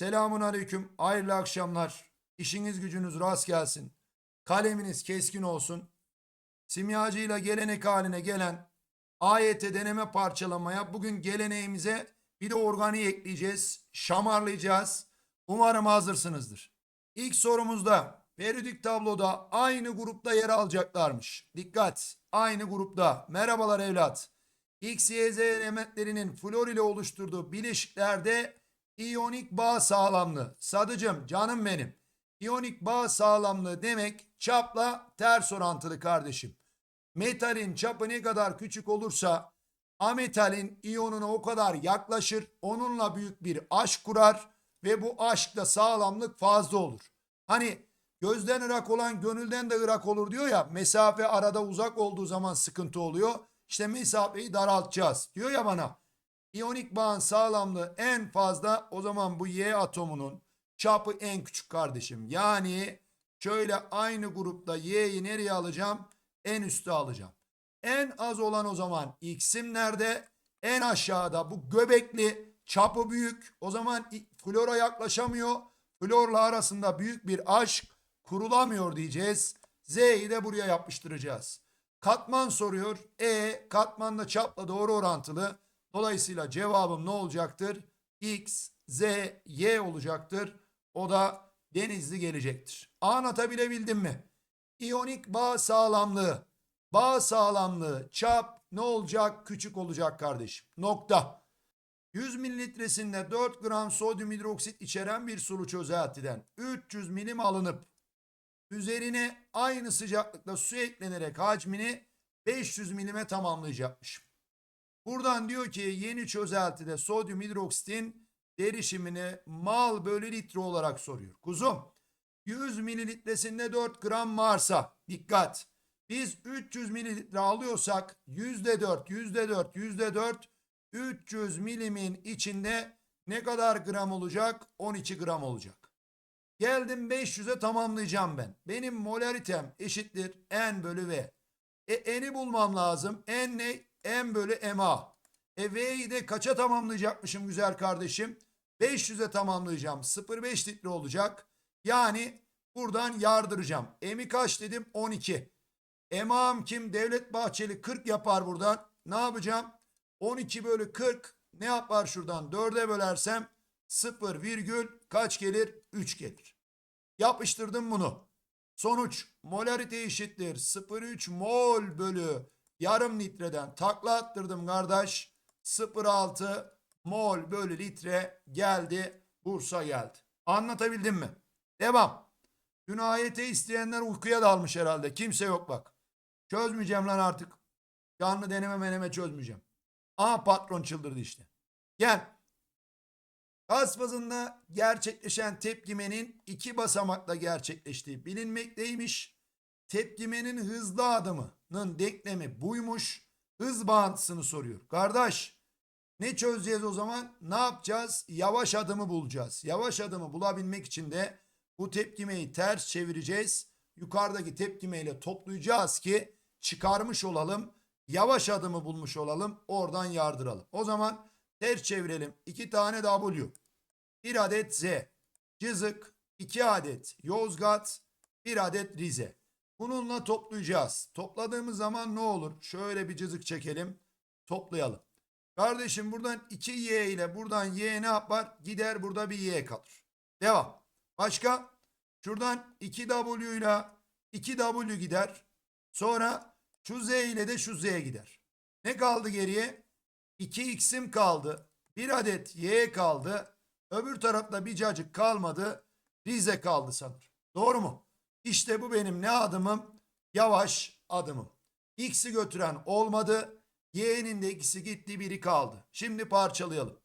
Selamun aleyküm. Hayırlı akşamlar. İşiniz gücünüz rast gelsin. Kaleminiz keskin olsun. Simyacıyla gelenek haline gelen AYT deneme parçalamaya bugün geleneğimize bir de organiği ekleyeceğiz. Şamarlayacağız. Umarım hazırsınızdır. İlk sorumuzda periyodik tabloda aynı grupta yer alacaklarmış. Dikkat! Aynı grupta. Merhabalar evlat. X, Y, Z elementlerinin flor ile oluşturduğu bileşiklerde iyonik bağ sağlamlığı. Sadıcım canım benim. İyonik bağ sağlamlığı demek çapla ters orantılı kardeşim. Metalin çapı ne kadar küçük olursa ametalin iyonuna o kadar yaklaşır. Onunla büyük bir aşk kurar ve bu aşkta sağlamlık fazla olur. Hani gözden ırak olan gönülden de ırak olur diyor ya mesafe arada uzak olduğu zaman sıkıntı oluyor. İşte mesafeyi daraltacağız diyor ya bana. İyonik bağın sağlamlığı en fazla o zaman bu Y atomunun çapı en küçük kardeşim. Yani şöyle aynı grupta Y'yi nereye alacağım? En üste alacağım. En az olan o zaman X'im nerede? En aşağıda bu göbekli çapı büyük. O zaman flora yaklaşamıyor. Florla arasında büyük bir aşk kurulamıyor diyeceğiz. Z'yi de buraya yapıştıracağız. Katman soruyor. E katmanla çapla doğru orantılı. Dolayısıyla cevabım ne olacaktır? X, Z, Y olacaktır. O da denizli gelecektir. Anlatabilebildim mi? İyonik bağ sağlamlığı. Bağ sağlamlığı çap ne olacak? Küçük olacak kardeşim. Nokta. 100 mililitresinde 4 gram sodyum hidroksit içeren bir sulu çözeltiden 300 milim alınıp üzerine aynı sıcaklıkta su eklenerek hacmini 500 milime tamamlayacakmış. Buradan diyor ki yeni çözeltide sodyum hidroksitin derişimini mal bölü litre olarak soruyor. Kuzum 100 mililitresinde 4 gram varsa dikkat biz 300 mililitre alıyorsak yüzde 4 yüzde 4 yüzde 4 300 milimin içinde ne kadar gram olacak? 12 gram olacak. Geldim 500'e tamamlayacağım ben. Benim molaritem eşittir N bölü V. E N'i bulmam lazım. N ne? N bölü MA. E V'yi de kaça tamamlayacakmışım güzel kardeşim? 500'e tamamlayacağım. 0,5 litre olacak. Yani buradan yardıracağım. M'i kaç dedim? 12. Emam kim? Devlet Bahçeli 40 yapar buradan. Ne yapacağım? 12 bölü 40 ne yapar şuradan? 4'e bölersem 0 virgül kaç gelir? 3 gelir. Yapıştırdım bunu. Sonuç molarite eşittir 0,3 mol bölü yarım litreden takla attırdım kardeş. 0,6 mol bölü litre geldi. Bursa geldi. Anlatabildim mi? Devam. Dün ayete isteyenler uykuya dalmış herhalde. Kimse yok bak. Çözmeyeceğim lan artık. Canlı deneme meneme çözmeyeceğim. Aha patron çıldırdı işte. Gel. Gaz fazında gerçekleşen tepkimenin iki basamakla gerçekleştiği bilinmekteymiş. Tepkimenin hızlı adımının denklemi buymuş. Hız bağıntısını soruyor. Kardeş ne çözeceğiz o zaman? Ne yapacağız? Yavaş adımı bulacağız. Yavaş adımı bulabilmek için de bu tepkimeyi ters çevireceğiz. Yukarıdaki tepkimeyle toplayacağız ki çıkarmış olalım. Yavaş adımı bulmuş olalım. Oradan yardıralım. O zaman ters çevirelim. 2 tane W. 1 adet Z. Cızık. 2 adet Yozgat. 1 adet Rize. Bununla toplayacağız. Topladığımız zaman ne olur? Şöyle bir cızık çekelim. Toplayalım. Kardeşim buradan 2Y ile buradan Y ne yapar? Gider burada bir Y kalır. Devam. Başka? Şuradan 2W ile 2W gider. Sonra şu Z ile de şu Z gider. Ne kaldı geriye? 2x'im kaldı. Bir adet Y kaldı. Öbür tarafta bir cacık kalmadı. Rize kaldı sanır. Doğru mu? İşte bu benim ne adımım? Yavaş adımım. X'i götüren olmadı. Y'nin de ikisi gitti biri kaldı. Şimdi parçalayalım.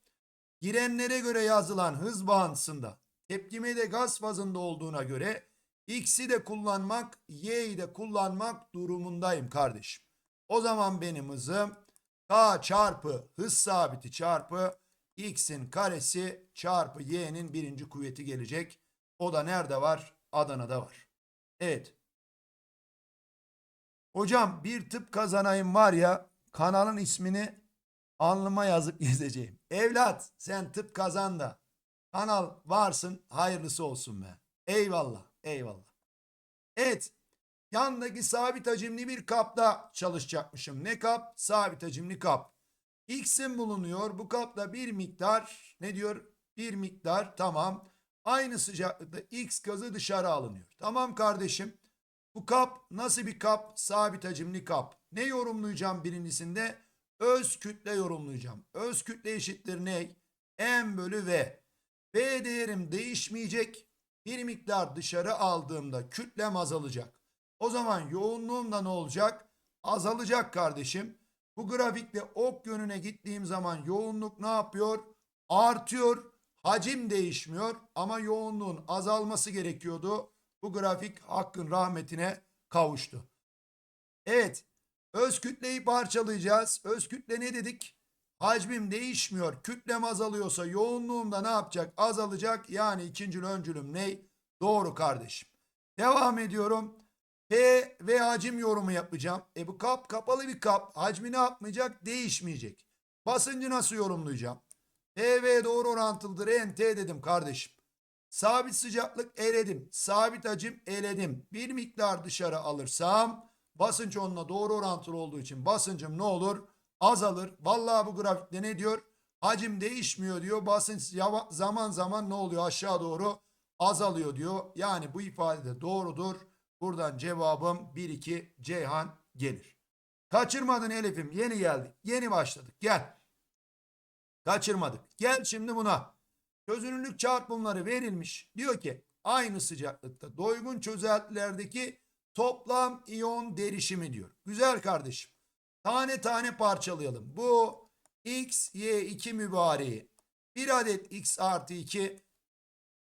Girenlere göre yazılan hız bağıntısında tepkime de gaz fazında olduğuna göre X'i de kullanmak, Y'yi de kullanmak durumundayım kardeşim. O zaman benim hızım K çarpı hız sabiti çarpı X'in karesi çarpı Y'nin birinci kuvveti gelecek. O da nerede var? Adana'da var. Evet. Hocam bir tıp kazanayım var ya kanalın ismini alnıma yazıp gezeceğim. Evlat sen tıp kazan da Kanal varsın hayırlısı olsun be. Eyvallah eyvallah. Evet yandaki sabit hacimli bir kapta çalışacakmışım. Ne kap? Sabit hacimli kap. X'in bulunuyor. Bu kapta bir miktar ne diyor? Bir miktar tamam. Aynı sıcaklıkta X gazı dışarı alınıyor. Tamam kardeşim. Bu kap nasıl bir kap? Sabit hacimli kap. Ne yorumlayacağım birincisinde? Öz kütle yorumlayacağım. Öz kütle eşittir ne? M bölü V. V değerim değişmeyecek. Bir miktar dışarı aldığımda kütlem azalacak. O zaman yoğunluğum da ne olacak? Azalacak kardeşim. Bu grafikte ok yönüne gittiğim zaman yoğunluk ne yapıyor? Artıyor. Hacim değişmiyor ama yoğunluğun azalması gerekiyordu. Bu grafik hakkın rahmetine kavuştu. Evet. Öz kütleyi parçalayacağız. Öz kütle ne dedik? Hacmim değişmiyor. Kütlem azalıyorsa yoğunluğum da ne yapacak? Azalacak. Yani ikinci öncülüm ne? Doğru kardeşim. Devam ediyorum. P ve hacim yorumu yapacağım. E bu kap kapalı bir kap. Hacmi ne yapmayacak? Değişmeyecek. Basıncı nasıl yorumlayacağım? PV doğru orantılıdır. NT dedim kardeşim. Sabit sıcaklık eledim. Sabit hacim eledim. Bir miktar dışarı alırsam basınç onunla doğru orantılı olduğu için basıncım ne olur? Azalır. Vallahi bu grafikte ne diyor? Hacim değişmiyor diyor. Basınç zaman zaman ne oluyor? Aşağı doğru azalıyor diyor. Yani bu ifade de doğrudur. Buradan cevabım 1-2 Ceyhan gelir. Kaçırmadın Elif'im. Yeni geldik. Yeni başladık. Gel. Kaçırmadık. Gel şimdi buna. Çözünürlük çarpımları verilmiş. Diyor ki aynı sıcaklıkta doygun çözeltilerdeki toplam iyon derişimi diyor. Güzel kardeşim. Tane tane parçalayalım. Bu x, y 2 mübareği. Bir adet x artı 2,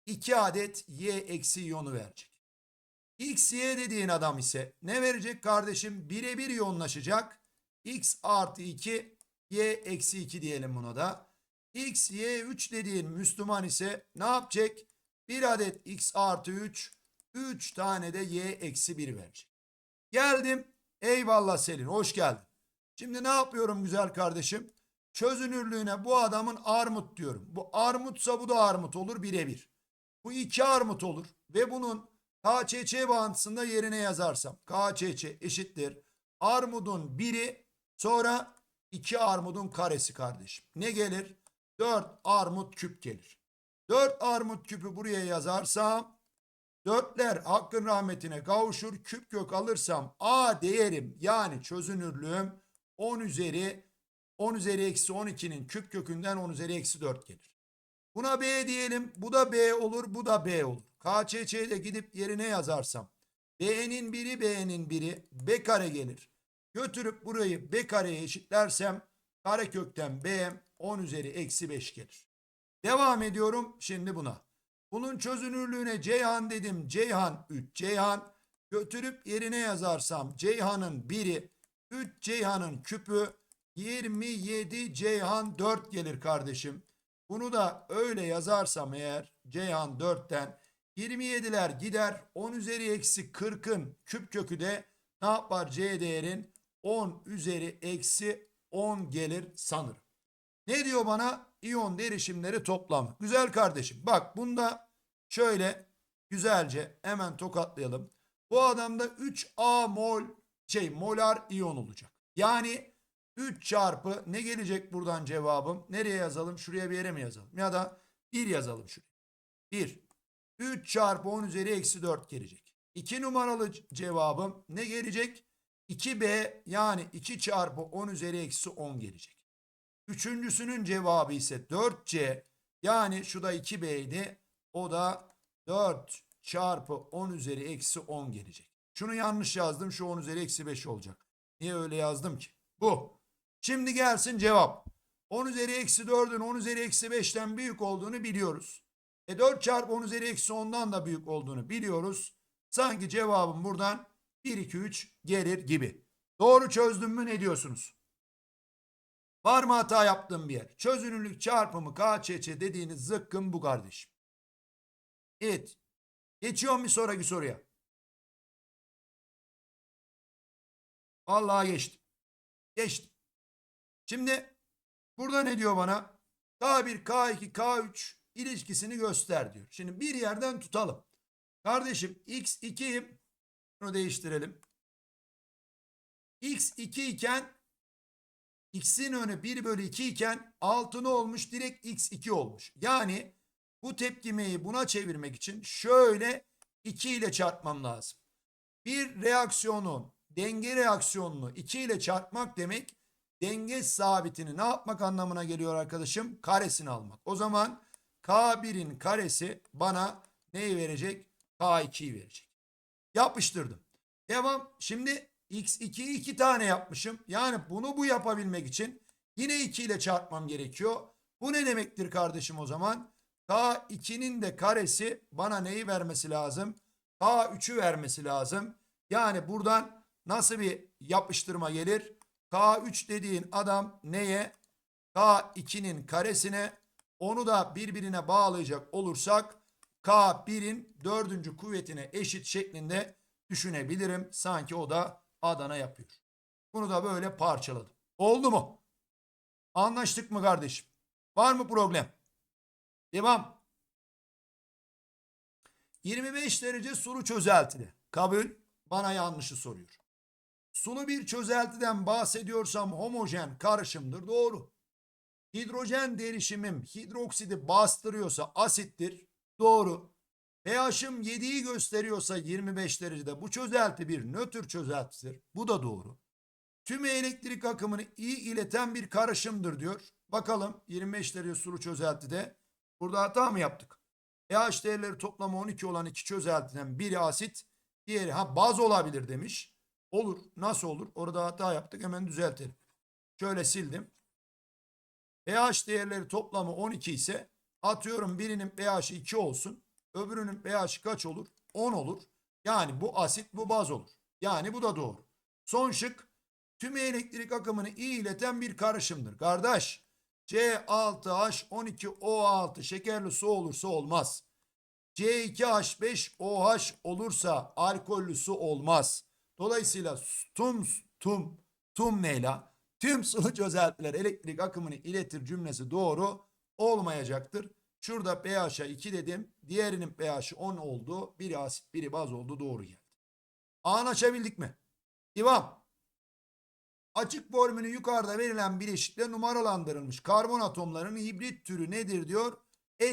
2 adet y eksi iyonu verecek. X, Y dediğin adam ise ne verecek kardeşim? Birebir yoğunlaşacak. X artı 2, Y eksi 2 diyelim buna da. X, Y 3 dediğin Müslüman ise ne yapacak? Bir adet X artı 3, 3 tane de Y eksi 1 verecek. Geldim. Eyvallah Selin. Hoş geldin. Şimdi ne yapıyorum güzel kardeşim? Çözünürlüğüne bu adamın armut diyorum. Bu armutsa bu da armut olur birebir. Bu iki armut olur ve bunun KÇÇ bağıntısında yerine yazarsam KÇÇ eşittir. Armudun biri sonra iki armudun karesi kardeşim. Ne gelir? 4 armut küp gelir. 4 armut küpü buraya yazarsam dörtler hakkın rahmetine kavuşur. Küp kök alırsam A değerim yani çözünürlüğüm 10 üzeri 10 üzeri eksi 12'nin küp kökünden 10 üzeri eksi 4 gelir. Buna B diyelim. Bu da B olur. Bu da B olur. KÇÇ'de gidip yerine yazarsam. B'nin biri B'nin biri B kare gelir. Götürüp burayı B kareye eşitlersem karekökten B 10 üzeri eksi 5 gelir. Devam ediyorum şimdi buna. Bunun çözünürlüğüne Ceyhan dedim. Ceyhan 3 Ceyhan. Götürüp yerine yazarsam Ceyhan'ın biri 3 Ceyhan'ın küpü 27 Ceyhan 4 gelir kardeşim. Bunu da öyle yazarsam eğer Ceyhan 4'ten 27'ler gider 10 üzeri eksi 40'ın küp kökü de ne yapar C değerin 10 üzeri eksi 10 gelir sanırım. Ne diyor bana? İyon derişimleri toplamı. Güzel kardeşim bak bunda şöyle güzelce hemen tokatlayalım. Bu adamda 3A mol şey molar iyon olacak. Yani 3 çarpı ne gelecek buradan cevabım? Nereye yazalım? Şuraya bir yere mi yazalım? Ya da 1 yazalım şuraya. 1. 3 çarpı 10 üzeri eksi 4 gelecek. 2 numaralı cevabım ne gelecek? 2B yani 2 çarpı 10 üzeri eksi 10 gelecek. Üçüncüsünün cevabı ise 4C yani şu da 2B'ydi. O da 4 çarpı 10 üzeri eksi 10 gelecek. Şunu yanlış yazdım. Şu 10 üzeri eksi 5 olacak. Niye öyle yazdım ki? Bu. Şimdi gelsin cevap. 10 üzeri eksi 4'ün 10 üzeri eksi 5'ten büyük olduğunu biliyoruz. E 4 çarpı 10 üzeri eksi 10'dan da büyük olduğunu biliyoruz. Sanki cevabım buradan 1, 2, 3 gelir gibi. Doğru çözdüm mü ne diyorsunuz? Var mı hata yaptığım bir yer? Çözünürlük çarpımı KÇÇ dediğiniz zıkkım bu kardeşim. Evet. Geçiyorum bir sonraki soruya. Vallahi geçtim. Geçtim. Şimdi burada ne diyor bana? K1, K2, K3 ilişkisini göster diyor. Şimdi bir yerden tutalım. Kardeşim x2 bunu değiştirelim. x2 iken x'in önü 1 bölü 2 iken 6 ne olmuş? Direkt x2 olmuş. Yani bu tepkimeyi buna çevirmek için şöyle 2 ile çarpmam lazım. Bir reaksiyonun denge reaksiyonunu 2 ile çarpmak demek denge sabitini ne yapmak anlamına geliyor arkadaşım? Karesini almak. O zaman K1'in karesi bana neyi verecek? K2'yi verecek. Yapıştırdım. Devam. Şimdi x2'yi 2 tane yapmışım. Yani bunu bu yapabilmek için yine 2 ile çarpmam gerekiyor. Bu ne demektir kardeşim o zaman? K2'nin de karesi bana neyi vermesi lazım? K3'ü vermesi lazım. Yani buradan nasıl bir yapıştırma gelir? K3 dediğin adam neye? K2'nin karesine onu da birbirine bağlayacak olursak K1'in dördüncü kuvvetine eşit şeklinde düşünebilirim. Sanki o da Adana yapıyor. Bunu da böyle parçaladım. Oldu mu? Anlaştık mı kardeşim? Var mı problem? Devam. 25 derece sulu çözeltili. Kabul. Bana yanlışı soruyor. Sulu bir çözeltiden bahsediyorsam homojen karışımdır. Doğru. Hidrojen derişimim hidroksidi bastırıyorsa asittir. Doğru. pH'ım 7'yi gösteriyorsa 25 derecede bu çözelti bir nötr çözeltidir. Bu da doğru. Tüm elektrik akımını iyi ileten bir karışımdır diyor. Bakalım 25 derece sulu çözeltide burada hata mı yaptık? pH değerleri toplamı 12 olan iki çözeltiden biri asit, diğeri ha baz olabilir demiş. Olur. Nasıl olur? Orada hata yaptık. Hemen düzeltelim. Şöyle sildim. pH değerleri toplamı 12 ise atıyorum birinin pH'i 2 olsun. Öbürünün pH'i kaç olur? 10 olur. Yani bu asit bu baz olur. Yani bu da doğru. Son şık tüm elektrik akımını iyi ileten bir karışımdır. Kardeş C6H12O6 şekerli su olursa olmaz. C2H5OH olursa alkollü su olmaz. Dolayısıyla tüm tüm tüm neyla tüm sulu çözeltiler elektrik akımını iletir cümlesi doğru olmayacaktır. Şurada pH'a 2 dedim. Diğerinin pH'i 10 oldu. Biri asit biri baz oldu. Doğru geldi. Anlaşabildik mi? Devam. Açık formülü yukarıda verilen bileşikle numaralandırılmış karbon atomlarının hibrit türü nedir diyor.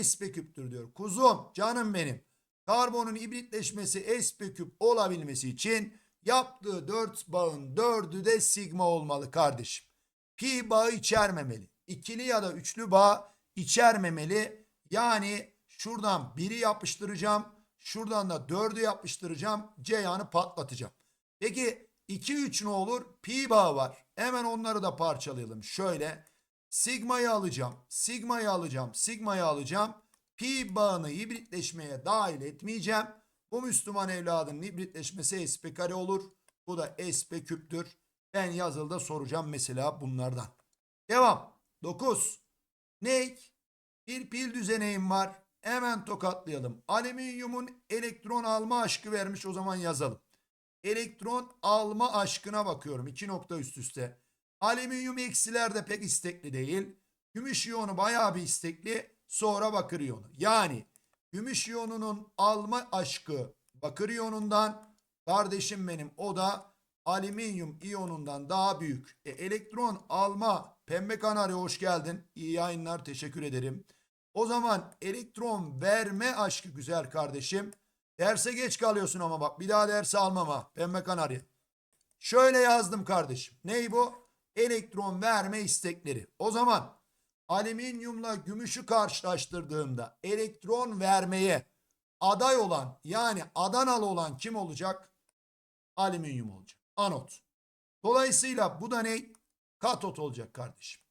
sp küptür diyor. Kuzum canım benim. Karbonun hibritleşmesi sp küp olabilmesi için yaptığı 4 bağın 4'ü de sigma olmalı kardeşim. Pi bağı içermemeli. İkili ya da üçlü bağ içermemeli. Yani şuradan biri yapıştıracağım. Şuradan da 4'ü yapıştıracağım. Ceyhan'ı patlatacağım. Peki 2 3 ne olur? Pi bağı var. Hemen onları da parçalayalım. Şöyle sigma'yı alacağım. Sigma'yı alacağım. Sigma'yı alacağım. Pi bağını hibritleşmeye dahil etmeyeceğim. Bu Müslüman evladının hibritleşmesi sp kare olur. Bu da sp küptür. Ben yazılıda soracağım mesela bunlardan. Devam. 9. Ne? Bir pil düzeneyim var. Hemen tokatlayalım. Alüminyumun elektron alma aşkı vermiş o zaman yazalım. Elektron alma aşkına bakıyorum. iki nokta üst üste. Alüminyum eksilerde pek istekli değil. Gümüş iyonu bayağı bir istekli. Sonra bakır iyonu. Yani gümüş iyonunun alma aşkı bakır iyonundan. Kardeşim benim o da alüminyum iyonundan daha büyük. E, elektron alma pembe kanarya hoş geldin. İyi yayınlar teşekkür ederim. O zaman elektron verme aşkı güzel kardeşim. Derse geç kalıyorsun ama bak bir daha derse almama. Pembe kanarya. Şöyle yazdım kardeşim. Ney bu? Elektron verme istekleri. O zaman alüminyumla gümüşü karşılaştırdığımda elektron vermeye aday olan yani Adanalı olan kim olacak? Alüminyum olacak. Anot. Dolayısıyla bu da ne? Katot olacak kardeşim.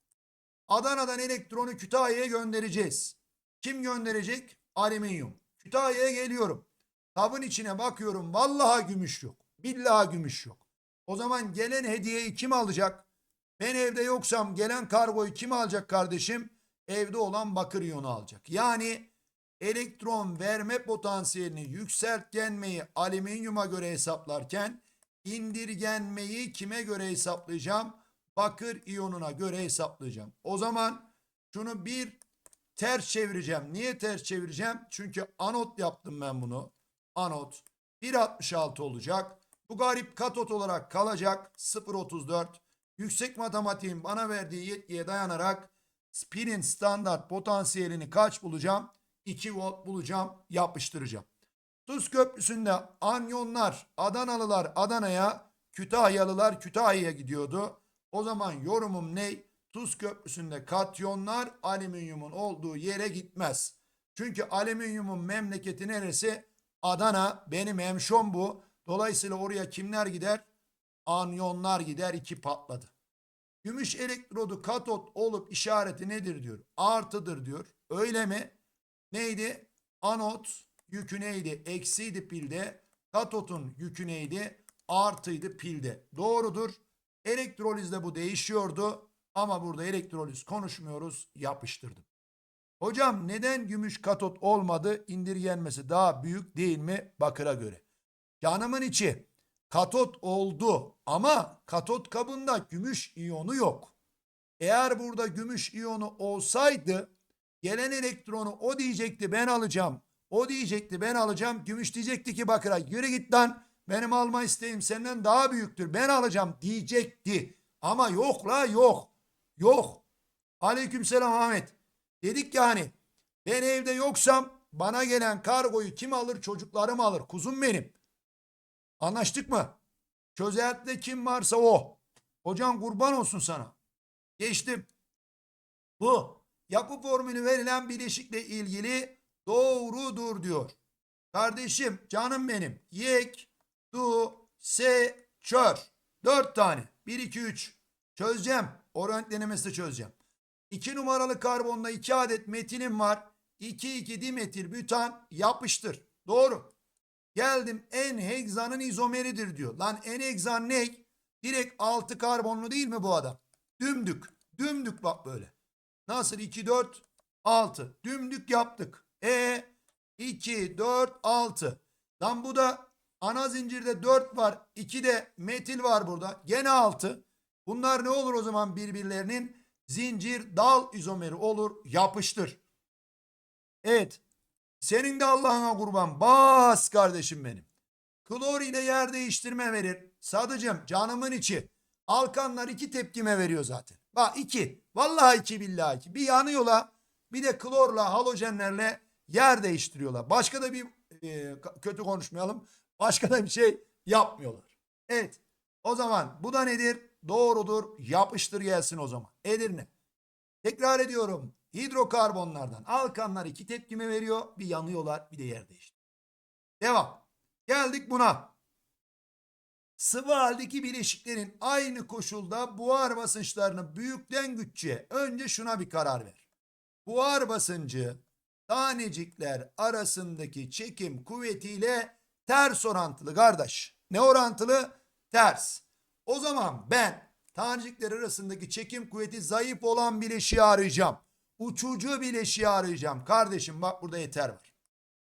Adana'dan elektronu Kütahya'ya göndereceğiz. Kim gönderecek? Alüminyum. Kütahya'ya geliyorum. Kabın içine bakıyorum. Vallahi gümüş yok. Billahi gümüş yok. O zaman gelen hediyeyi kim alacak? Ben evde yoksam gelen kargoyu kim alacak kardeşim? Evde olan bakır iyonu alacak. Yani elektron verme potansiyelini yükseltgenmeyi alüminyuma göre hesaplarken indirgenmeyi kime göre hesaplayacağım? Bakır iyonuna göre hesaplayacağım. O zaman şunu bir ters çevireceğim. Niye ters çevireceğim? Çünkü anot yaptım ben bunu. Anot 1.66 olacak. Bu garip katot olarak kalacak 0.34. Yüksek matematiğin bana verdiği yetkiye dayanarak spinin standart potansiyelini kaç bulacağım? 2 volt bulacağım, yapıştıracağım. Tuz Köprüsü'nde anyonlar, Adanalılar Adana'ya, Kütahyalılar Kütahya'ya gidiyordu. O zaman yorumum ne? Tuz Köprüsü'nde katyonlar alüminyumun olduğu yere gitmez. Çünkü alüminyumun memleketi neresi? Adana. Benim hemşom bu. Dolayısıyla oraya kimler gider? Anyonlar gider. iki patladı. Gümüş elektrodu katot olup işareti nedir diyor. Artıdır diyor. Öyle mi? Neydi? Anot yükü neydi? Eksiydi pilde. Katotun yükü neydi? Artıydı pilde. Doğrudur. Elektrolizde bu değişiyordu. Ama burada elektroliz konuşmuyoruz. Yapıştırdım. Hocam neden gümüş katot olmadı? İndirgenmesi daha büyük değil mi bakıra göre? Canımın içi katot oldu ama katot kabında gümüş iyonu yok. Eğer burada gümüş iyonu olsaydı gelen elektronu o diyecekti ben alacağım. O diyecekti ben alacağım. Gümüş diyecekti ki bakıra yürü git lan benim alma isteğim senden daha büyüktür ben alacağım diyecekti. Ama yok la yok. Yok. Aleykümselam Ahmet. Dedik ya hani ben evde yoksam bana gelen kargoyu kim alır çocuklarım alır kuzum benim. Anlaştık mı? Çözeltide kim varsa o. Hocam kurban olsun sana. Geçtim. Bu yapı formülü verilen bileşikle ilgili doğrudur diyor. Kardeşim canım benim. Yek, du, se, çör. Dört tane. Bir, iki, üç. Çözeceğim. Orant denemesi de çözeceğim. 2 numaralı karbonda 2 adet metilim var. 2,2 dimetil bütan yapıştır. Doğru. Geldim en hegzanın izomeridir diyor. Lan en hegzan ne? Direkt 6 karbonlu değil mi bu adam? Dümdük. Dümdük bak böyle. Nasıl 2, 4, 6. Dümdük yaptık. E 2, 4, 6. Lan bu da ana zincirde 4 var. 2 de metil var burada. Gene 6. Bunlar ne olur o zaman birbirlerinin? Zincir dal izomeri olur. Yapıştır. Evet. Senin de Allah'ına kurban. Bas kardeşim benim. Klor ile yer değiştirme verir. Sadıcım canımın içi. Alkanlar iki tepkime veriyor zaten. Bak iki. Vallahi iki billahi iki. Bir yanıyorlar. Bir de klorla halojenlerle yer değiştiriyorlar. Başka da bir e, kötü konuşmayalım. Başka da bir şey yapmıyorlar. Evet. O zaman bu da nedir? Doğrudur. Yapıştır gelsin o zaman. Edirne. Tekrar ediyorum. Hidrokarbonlardan alkanlar iki tepkime veriyor. Bir yanıyorlar bir de yer değiştiriyor. Devam. Geldik buna. Sıvı haldeki bileşiklerin aynı koşulda buhar basınçlarını büyükten küçüğe önce şuna bir karar ver. Buhar basıncı tanecikler arasındaki çekim kuvvetiyle ters orantılı kardeş. Ne orantılı? Ters. O zaman ben tanecikler arasındaki çekim kuvveti zayıf olan bileşiği arayacağım. Uçucu bileşiği arayacağım. Kardeşim bak burada eter var.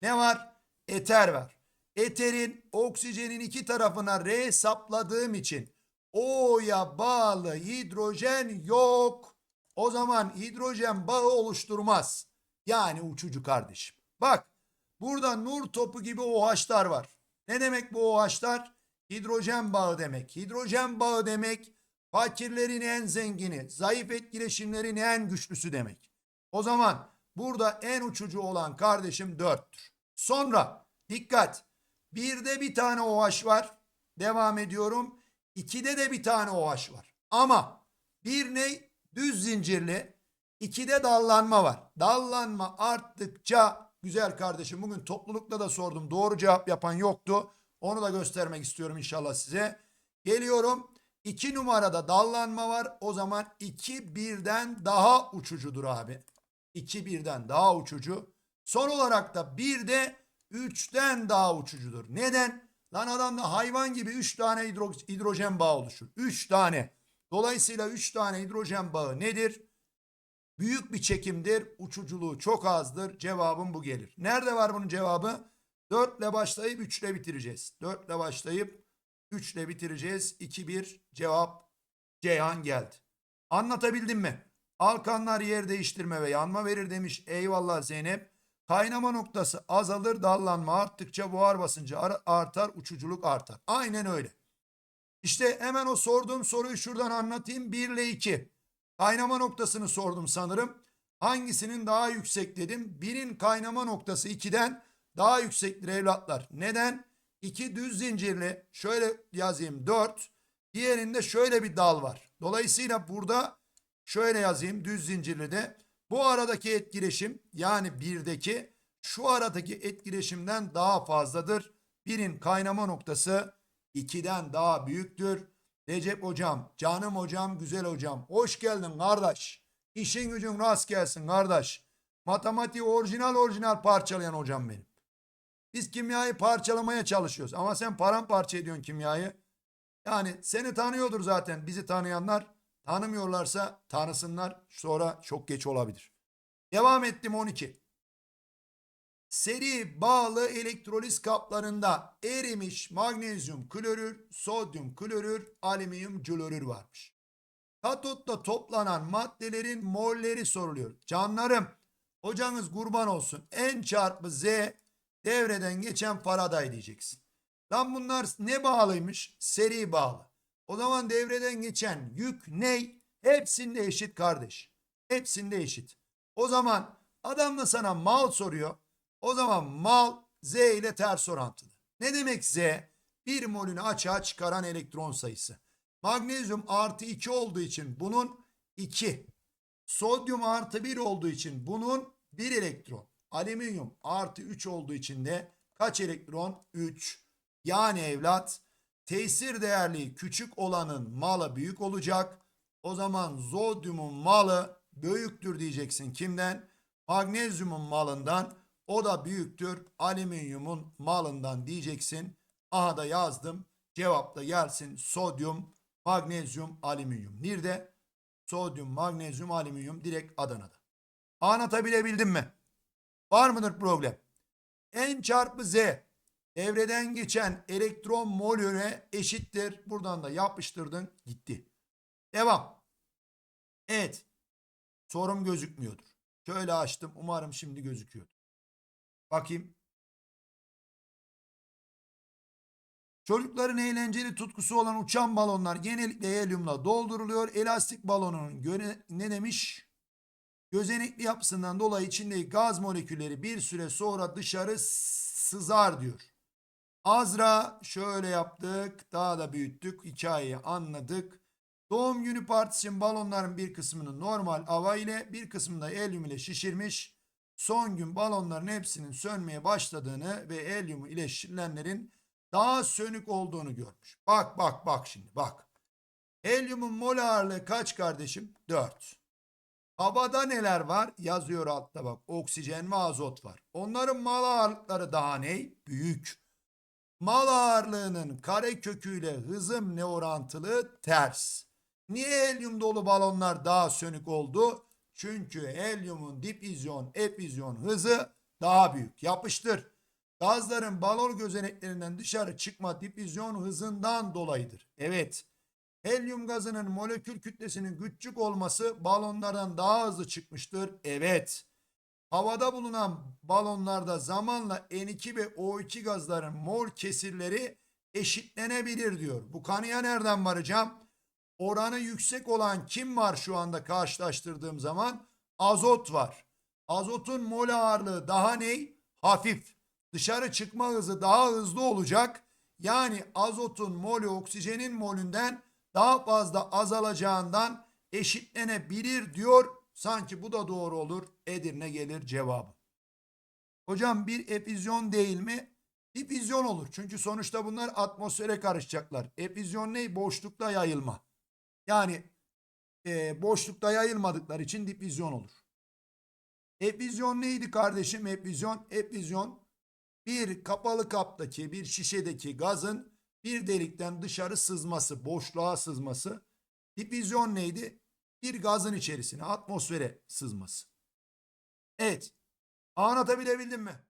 Ne var? Eter var. Eterin oksijenin iki tarafına R sapladığım için O'ya bağlı hidrojen yok. O zaman hidrojen bağı oluşturmaz. Yani uçucu kardeşim. Bak burada nur topu gibi OH'lar var. Ne demek bu OH'lar? Hidrojen bağı demek. Hidrojen bağı demek fakirlerin en zengini, zayıf etkileşimlerin en güçlüsü demek. O zaman burada en uçucu olan kardeşim 4'tür. Sonra dikkat. Birde bir tane OH var. Devam ediyorum. İkide de bir tane OH var. Ama bir ne? Düz zincirli. İkide dallanma var. Dallanma arttıkça güzel kardeşim bugün toplulukta da sordum. Doğru cevap yapan yoktu. Onu da göstermek istiyorum inşallah size. Geliyorum. 2 numarada dallanma var. O zaman 2 birden daha uçucudur abi. 2 birden daha uçucu. Son olarak da 1 de 3'ten daha uçucudur. Neden? Lan adamda hayvan gibi 3 tane hidro hidrojen bağı oluşur. 3 tane. Dolayısıyla 3 tane hidrojen bağı nedir? Büyük bir çekimdir. Uçuculuğu çok azdır. Cevabım bu gelir. Nerede var bunun cevabı? 4 ile başlayıp 3 ile bitireceğiz. 4 ile başlayıp 3 ile bitireceğiz. 2-1 cevap Ceyhan geldi. Anlatabildim mi? Alkanlar yer değiştirme ve yanma verir demiş. Eyvallah Zeynep. Kaynama noktası azalır, dallanma arttıkça buhar basıncı ar- artar, uçuculuk artar. Aynen öyle. İşte hemen o sorduğum soruyu şuradan anlatayım. 1 ile 2. Kaynama noktasını sordum sanırım. Hangisinin daha yüksek dedim. 1'in kaynama noktası 2'den daha yüksektir evlatlar. Neden? 2 düz zincirli şöyle yazayım 4. Diğerinde şöyle bir dal var. Dolayısıyla burada şöyle yazayım düz zincirli de. Bu aradaki etkileşim yani birdeki şu aradaki etkileşimden daha fazladır. Birin kaynama noktası 2'den daha büyüktür. Recep hocam, canım hocam, güzel hocam. Hoş geldin kardeş. İşin gücün rast gelsin kardeş. Matematiği orijinal orijinal parçalayan hocam benim. Biz kimyayı parçalamaya çalışıyoruz. Ama sen paramparça ediyorsun kimyayı. Yani seni tanıyordur zaten bizi tanıyanlar. Tanımıyorlarsa tanısınlar. Sonra çok geç olabilir. Devam ettim 12. Seri bağlı elektroliz kaplarında erimiş magnezyum klorür, sodyum klorür, alüminyum klorür varmış. Katotta toplanan maddelerin molleri soruluyor. Canlarım, hocanız kurban olsun. N çarpı Z devreden geçen Faraday diyeceksin. Lan bunlar ne bağlıymış? Seri bağlı. O zaman devreden geçen yük ney? Hepsinde eşit kardeş. Hepsinde eşit. O zaman adam da sana mal soruyor. O zaman mal Z ile ters orantılı. Ne demek Z? Bir molünü açığa çıkaran elektron sayısı. Magnezyum artı 2 olduğu için bunun 2. Sodyum artı 1 olduğu için bunun 1 elektron. Alüminyum artı 3 olduğu için de kaç elektron? 3. Yani evlat tesir değerli küçük olanın malı büyük olacak. O zaman zodyumun malı büyüktür diyeceksin. Kimden? Magnezyumun malından. O da büyüktür alüminyumun malından diyeceksin. Aha da yazdım. Cevap da gelsin. Sodyum, magnezyum, alüminyum. Nerede? Sodyum, magnezyum, alüminyum direkt Adana'da. Anlatabilebildim mi? Var mıdır problem? N çarpı Z evreden geçen elektron molüne eşittir. Buradan da yapıştırdın gitti. Devam. Evet. Sorum gözükmüyordur. Şöyle açtım. Umarım şimdi gözüküyor. Bakayım. Çocukların eğlenceli tutkusu olan uçan balonlar genellikle helyumla dolduruluyor. Elastik balonun göre, ne demiş? Gözenekli yapısından dolayı içindeki gaz molekülleri bir süre sonra dışarı sızar diyor. Azra şöyle yaptık. Daha da büyüttük. Hikayeyi anladık. Doğum günü partisi için balonların bir kısmını normal hava ile bir kısmını da helyum ile şişirmiş. Son gün balonların hepsinin sönmeye başladığını ve helyumu ile şişirilenlerin daha sönük olduğunu görmüş. Bak bak bak şimdi bak. Helyumun mol ağırlığı kaç kardeşim? 4. Havada neler var? Yazıyor altta bak. Oksijen ve azot var. Onların mal ağırlıkları daha ne? Büyük. Mal ağırlığının kare köküyle hızım ne orantılı? Ters. Niye helyum dolu balonlar daha sönük oldu? Çünkü helyumun difüzyon, efüzyon hızı daha büyük. Yapıştır. Gazların balon gözeneklerinden dışarı çıkma difüzyon hızından dolayıdır. Evet. Helyum gazının molekül kütlesinin küçük olması balonlardan daha hızlı çıkmıştır. Evet. Havada bulunan balonlarda zamanla N2 ve O2 gazların mol kesirleri eşitlenebilir diyor. Bu kanıya nereden varacağım? Oranı yüksek olan kim var şu anda karşılaştırdığım zaman? Azot var. Azotun mol ağırlığı daha ne? Hafif. Dışarı çıkma hızı daha hızlı olacak. Yani azotun molü oksijenin molünden daha fazla azalacağından eşitlenebilir diyor. Sanki bu da doğru olur. Edirne gelir cevabı. Hocam bir efüzyon değil mi? Difüzyon olur. Çünkü sonuçta bunlar atmosfere karışacaklar. Efüzyon ne? Boşlukta yayılma. Yani e, boşlukta yayılmadıkları için difüzyon olur. Efüzyon neydi kardeşim? Efüzyon, efüzyon bir kapalı kaptaki bir şişedeki gazın bir delikten dışarı sızması, boşluğa sızması. Difüzyon neydi? Bir gazın içerisine, atmosfere sızması. Evet. Anlatabilebildim mi?